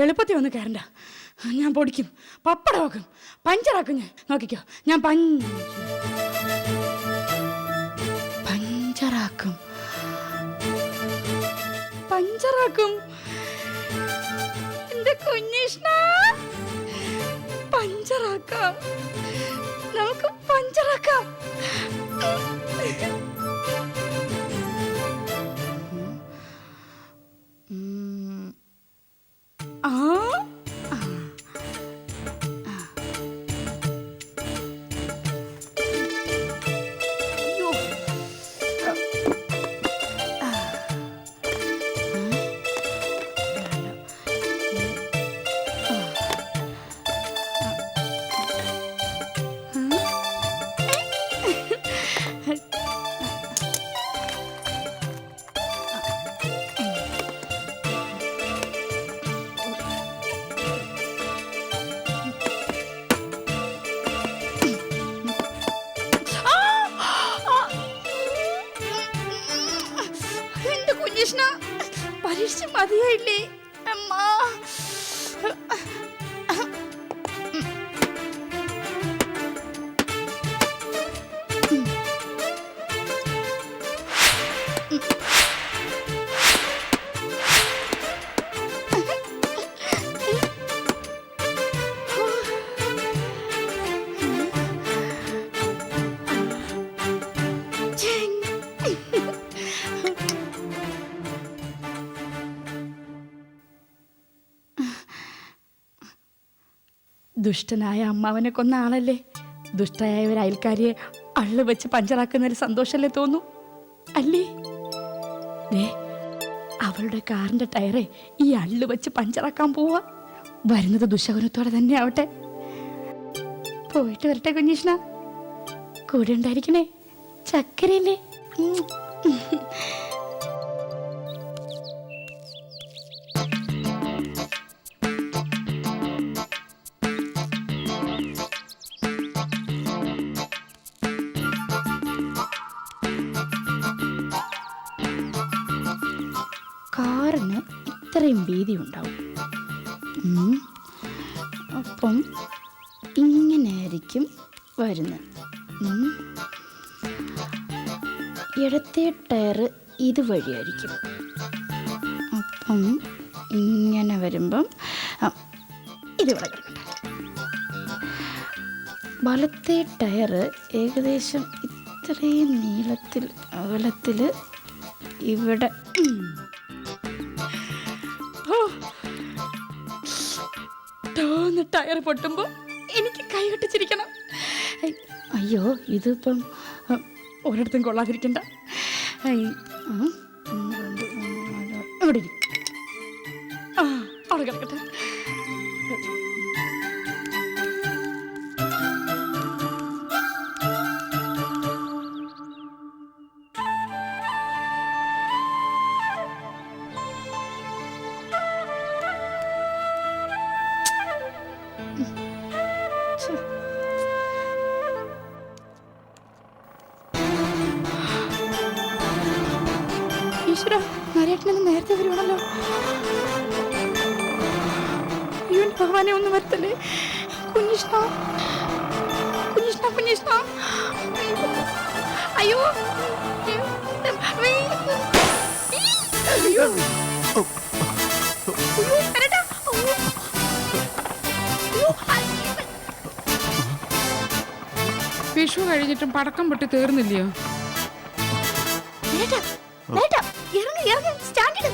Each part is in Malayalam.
എളുപ്പത്തിൽ ഒന്ന് കയറണ്ട. ഞാൻ പൊടിക്കും. പപ്പടമാക്കും പഞ്ചറാക്കും ഞാൻ. നോക്കിക്കോ. ഞാൻ പഞ്ച പഞ്ചറാക്കും പഞ്ചറാക്കും എന്റെ കുഞ്ഞിഷ്ണ പഞ്ചറാക്കാം നമുക്ക് പഞ്ചറാക്കാം మದುವೆಯಲ್ಲಿ ദുഷ്ടനായ അമ്മാവനെ കൊന്ന ആളല്ലേ? ദുഷ്ടയായ ഒരു അയൽക്കാരിയെ അള്ളു വെച്ച് പഞ്ചറാക്കുന്നതിൽ സന്തോഷമല്ലേ തോന്നു? അല്ലേ? ദേ അവളുടെ കാറിന്റെ ടയറെ ഈ അള്ളു വെച്ച് പഞ്ചറാക്കാൻ പോവാ. വരുന്നത് ദുശകുനത്തോടെ തന്നെ ആവട്ടെ. പോയിട്ട് വരട്ടെ കുഞ്ഞീഷ്ണ. കൂടെ ഉണ്ടായിരിക്കണേ. ചക്കരയില്ലേ? ഇത്രയും ഭീതി ഉണ്ടാവും. അപ്പം ഇങ്ങനെയായിരിക്കും വരുന്നത്. ഇടത്തെ ടയർ ഇതുവഴിയായിരിക്കും. അപ്പം ഇങ്ങനെ വരുമ്പം ഇത് ഇവിടെ വലത്തെ ടയർ ഏകദേശം ഇത്രയും നീളത്തിൽ അകലത്തിൽ ഇവിടെ ടോന്ന് ടയർ പൊട്ടുമ്പോ എനിക്ക് കൈ കെട്ടിച്ചിരിക്കണം. ഐ, അയ്യോ ഇതിപ്പം ഒരിടത്തും കൊള്ളാതിരിക്കണ്ട. ഐ, ആ, ഒന്ന്, രണ്ട്, മൂന്ന്, ഇവിടെ ഇരി. ആ അവിടെ കിടക്കട്ടെ. നരേട്ടനെന്ന് നേരത്തെ വരുവാണല്ലോ. അയ്യോ ഭഗവാനെ ഒന്നും വരുത്തല്ലേ? കുഞ്ഞിഷ്ണ. കുഞ്ഞിഷ്ണ കുഞ്ഞിഷ്ണ. അയ്യോ. വിഷു കഴിഞ്ഞിട്ടും പടക്കം പൊട്ടി തീർന്നില്ലയോ? ഇറങ്ങ്, ഇറങ്ങ്, സ്റ്റാൻഡിൽ.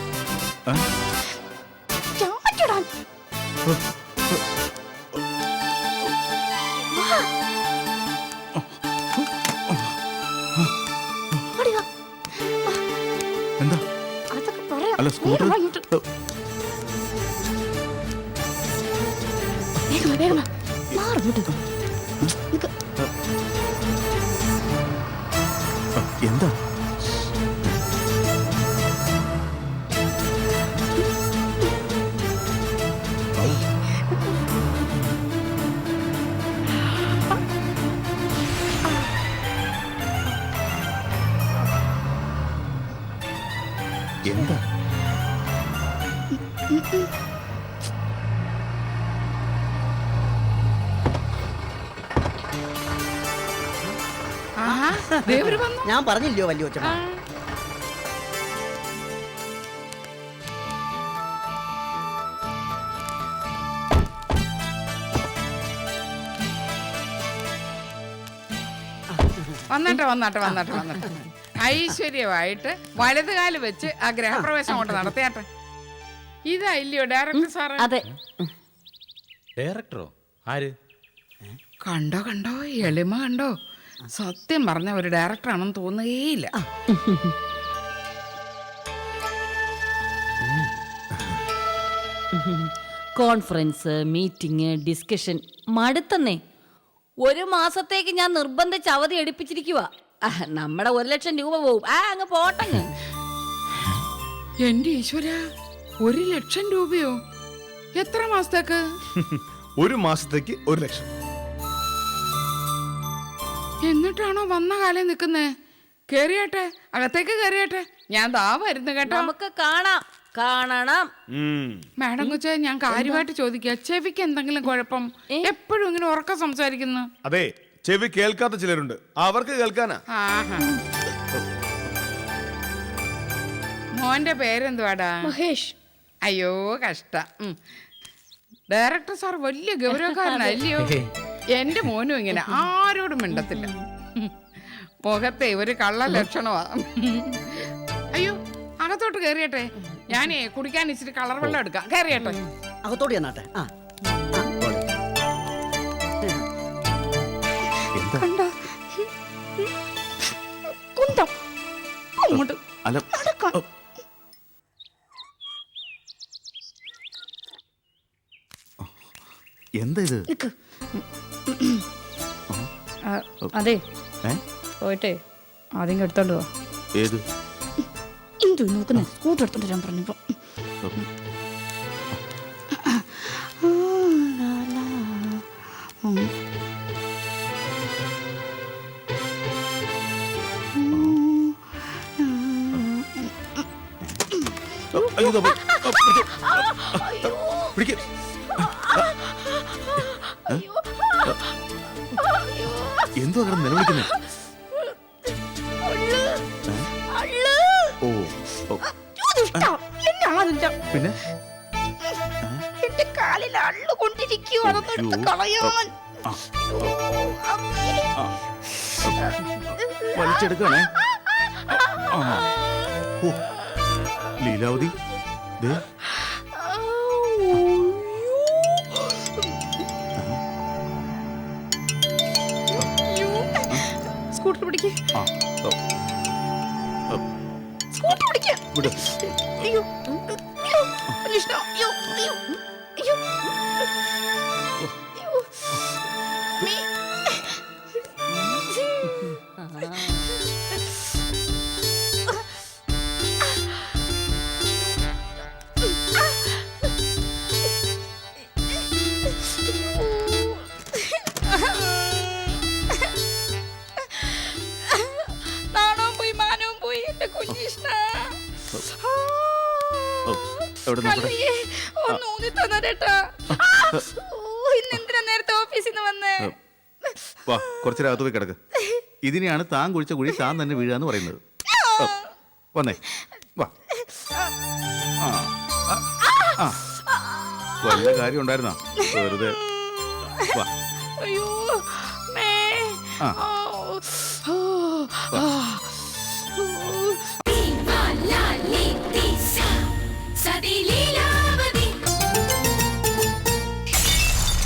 വാ. എന്താ അതൊക്കെ പറയാം. അല്ല സ്കൂട്ടർ വേഗം. വേഗം വാ, എന്താ? ഞാൻ പറഞ്ഞില്ലയോ വലിയ കൊച്ചമ്മ വന്നാട്ടെ വന്നാട്ടെ വന്നാട്ടെ വന്നാട്ടെ. ഐശ്വര്യമായിട്ട് വലതുകാൽ വെച്ച് ആ ഗ്രഹപ്രവേശം കൊണ്ട് നടത്തിയാട്ടെ ഇതാ ഇല്ലയോ ഡയറക്ടർ സാറ്? അതെ. ഡയറക്ടറോ? ആര്? കണ്ടോ കണ്ടോ? എളിമ കണ്ടോ? സത്യം പറഞ്ഞ ഒരു ഡയറക്ടർ ആണെന്ന് തോന്നുകയില്ല കോൺഫറൻസ് മീറ്റിംഗ് ഡിസ്കഷൻ മടുത്തന്നേ. ഒരു മാസത്തേക്ക് ഞാൻ നിർബന്ധിച്ച് അവധി എടുപ്പിച്ചിരിക്കുക നമ്മുടെ ഒരു ലക്ഷം രൂപ പോവും. ആ അങ്ങ് പോട്ടങ്ങ് എന്റെ ഈശ്വര ഒരു ലക്ഷം രൂപയോ? എത്ര മാസത്തേക്ക്? ഒരു മാസത്തേക്ക് ഒരു ലക്ഷം. എന്നിട്ടാണോ വന്ന കാലം നിൽക്കുന്നേ? കേറിയട്ടെ അകത്തേക്ക് കേറിയട്ടെ. ഞാൻ ദാ വരുന്നു കേട്ടോ. നമുക്ക് കാണാം കാണണം. മാഡം കൊച്ചെ ഞാൻ കാര്യമായിട്ട് ചോദിക്കുക ചെവിക്ക് എന്തെങ്കിലും കുഴപ്പം? എപ്പോഴും ഇങ്ങനെ ഉറക്കം സംസാരിക്കുന്നു. അതെ ചെവി കേൾക്കാത്ത ചിലരുണ്ട്. അവർക്ക് കേൾക്കാനാ. ആഹാ. മോന്റെ പേരെന്തുവാടാ? മഹേഷ്. അയ്യോ കഷ്ട. ഉം. ഡയറക്ടർ സാർ വലിയ ഗൗരവക്കാരനല്ലയോ? എന്റെ മോനും ഇങ്ങനെ ആരോടും മിണ്ടത്തില്ല. ഉം. മുഖത്തെ ഒരു കള്ള ലക്ഷണമാ അയ്യോ അകത്തോട്ട് കയറിയട്ടെ ഞാനേ കുടിക്കാൻ ഇച്ചിരി കളർ വെള്ളം എടുക്കാം. കയറിയട്ടെ അകത്തോട്ട് ചെന്നാട്ടെ. ആ, എന്താ കണ്ട? കുന്തം അങ്ങോട്ട് അല്ല. എന്താ ഇത്? നിക്ക്. ആ, അതെ. ഏ? പോയിട്ടേ. ആദ്യം എടുത്തോണ്ട് പോ ഏത്? എന്തു നോക്കുന്നേ സ്കൂട്ടർ എടുത്തോണ്ട് ഞാൻ പറഞ്ഞപ്പോ. ദാ പോയി. ഓ, പിടിക്ക്. പിടിക്ക്. എന്തുവാ കിടന്ന് നിലവിളിക്കുന്നത് ഓ ഓ. പിന്നെ എന്റെ കാലിൽ അള്ളു കൊണ്ടിരിക്കൂ അതൊന്നും എടുത്ത് അയ്യോ. കളയാൻ ആ, വലിച്ചെടുക്കണേ ആ. ഓ, ലീലാവതി സ്കൂട്ടർ പിടിക്ക്. സ്കൂട്ടർ പിടിക്ക്. അയ്യോ അയ്യോ അനിഷ്ട അയ്യോ അയ്യോ അയ്യോ. അയ്യോ. വാ പോയി കിടക്ക്. ഇതിനെയാണ് താൻ കുഴിച്ച കുഴി താൻ തന്നെ വീഴാന്ന് പറയുന്നത്. വന്നേ. വാ. വല്ല കാര്യം ഉണ്ടായിരുന്ന? വാ. അയ്യോ ഓ, ഓ,